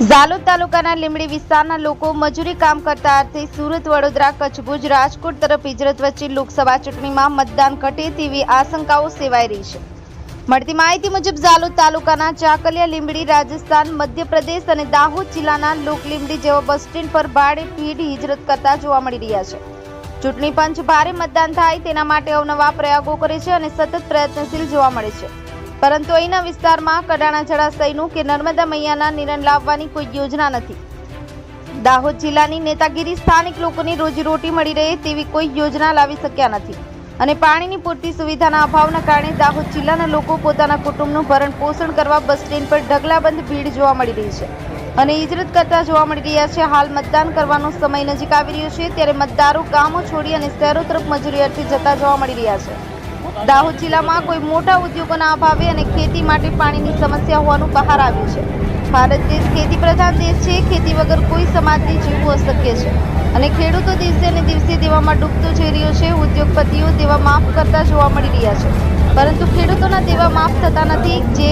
ઝાલોદ તાલુકાના લીમડી વિસ્તારના લોકો મજૂરી કામ કરતા અર્થે સુરત, વડોદરા, કચ્છભુજ, રાજકોટ તરફ હિજરત વચ્ચે લોકસભા ચૂંટણીમાં મતદાન ઘટે તેવી આશંકાઓ સેવાઈ રહી છે. મળતી માહિતી મુજબ ઝાલોદ તાલુકાના ચાકલિયા લીંબડી રાજસ્થાન, મધ્યપ્રદેશ અને દાહોદ જિલ્લાના લોક લીંબડી જેવા બસ સ્ટેન્ડ પર ભાડે ભીડ હિજરત કરતા જોવા મળી રહ્યા છે. ચૂંટણી પંચ ભારે મતદાન થાય તેના માટે અવનવા પ્રયોગો કરે છે અને સતત પ્રયત્નશીલ જોવા મળે છે. પરંતુ અહીંના વિસ્તારમાં કડાણા જળાશયનું કે નર્મદા મૈયાના નિરણ લાવવાની કોઈ યોજના નથી. દાહોદ જિલ્લાની નેતાગીરી સ્થાનિક લોકોની રોજીરોટી મળી રહે તેવી કોઈ યોજના લાવી શક્યા નથી. અને પાણીની પૂરતી સુવિધાના અભાવના કારણે દાહોદ જિલ્લાના લોકો પોતાના કુટુંબનું ભરણ પોષણ કરવા બસ સ્ટેન્ડ પર ઢગલાબંધ ભીડ જોવા મળી રહી છે. અને હિજરત કરતા જોવા મળી રહ્યા છે, હાલ મતદાન કરવાનો સમય નજીક આવી રહ્યો છે, ત્યારે મતદારો ગામો છોડી અને શહેરો તરફ મજૂરી અર્થે જતા જોવા મળી રહ્યા છે. દાહોદ જિલ્લામાં કોઈ મોટા ઉદ્યોગોના અભાવે અને ખેતી માટે પાણીની સમસ્યા હોવાનું બહાર આવ્યું છે. ભારત દેશ ખેતી પ્રધાન દેશ છે, ખેતી વગર કોઈ સમાજને જીવવું અશક્ય છે. અને ખેડૂતો દિવસે અને દિવસે દેવામાં ડૂબતો જઈ રહ્યો છે, ઉદ્યોગપતિઓ દેવા માફ કરતા જોવા મળી રહ્યા છે. પરંતુ ખેડૂતોના દેવા માફ થતા નથી, જે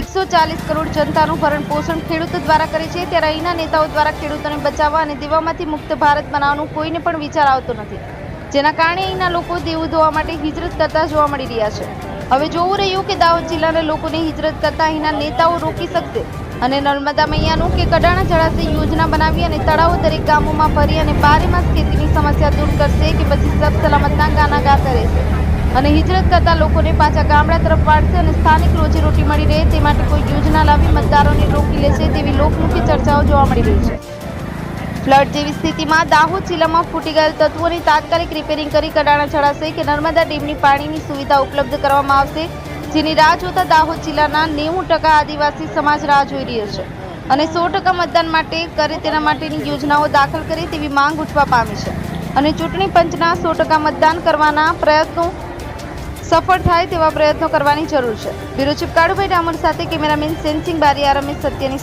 એકસો ચાલીસ કરોડ જનતાનું ભરણ પોષણ ખેડૂતો દ્વારા કરે છે, ત્યારે અહીંના નેતાઓ દ્વારા ખેડૂતોને બચાવવા અને દેવામાંથી મુક્ત ભારત બનાવવાનું કોઈને પણ વિચાર આવતો નથી. જેના કારણે અહીંના લોકો દેવું ધોવા માટે હિજરત કરતા જોવા મળી રહ્યા છે. હવે જોવું રહ્યું કે દાહોદ જિલ્લાના લોકોને હિજરત કરતા અહીંના નેતાઓ રોકી શકશે અને નર્મદા મૈયાનું કે કડાણા જળાશય યોજના બનાવી અને તળાવો દરેક ગામોમાં ભરી અને બારે માસ ખેતીની સમસ્યા દૂર કરશે કે પછી સબ સલામતના ગાના ગાતા રહેશે. અને હિજરત કરતા લોકોને પાછા ગામડા તરફ વાળશે અને સ્થાનિક રોજીરોટી મળી રહે તે માટે કોઈ યોજના લાવી મતદારોને રોકી લેશે તેવી લોકમુખી ચર્ચાઓ જોવા મળી રહી છે. ફ્લડ જેવી સ્થિતિમાં દાહોદ જિલ્લામાં ફૂટી ગયેલ તત્વોની તાત્કાલિક રિપેરિંગ કરી કડાણા જળાશય કે નર્મદા ડેમની પાણીની સુવિધા ઉપલબ્ધ કરવામાં આવશે, જેની રાહ જોતા દાહોદ જિલ્લાના નેવું ટકા આદિવાસી સમાજ રાહ જોઈ રહ્યો છે અને સો ટકા મતદાન માટે કરે તેના માટેની યોજનાઓ દાખલ કરે તેવી માંગ ઉઠવા પામી છે. અને ચૂંટણી પંચના સો ટકા મતદાન કરવાના પ્રયત્નો સફળ થાય તેવા પ્રયત્નો કરવાની જરૂર છે. બ્યુરો ચીફ કાળુભાઈ ડામોર સાથે કેમેરામેન સેન્સિંગ બારીયા, રમેશ સત્યની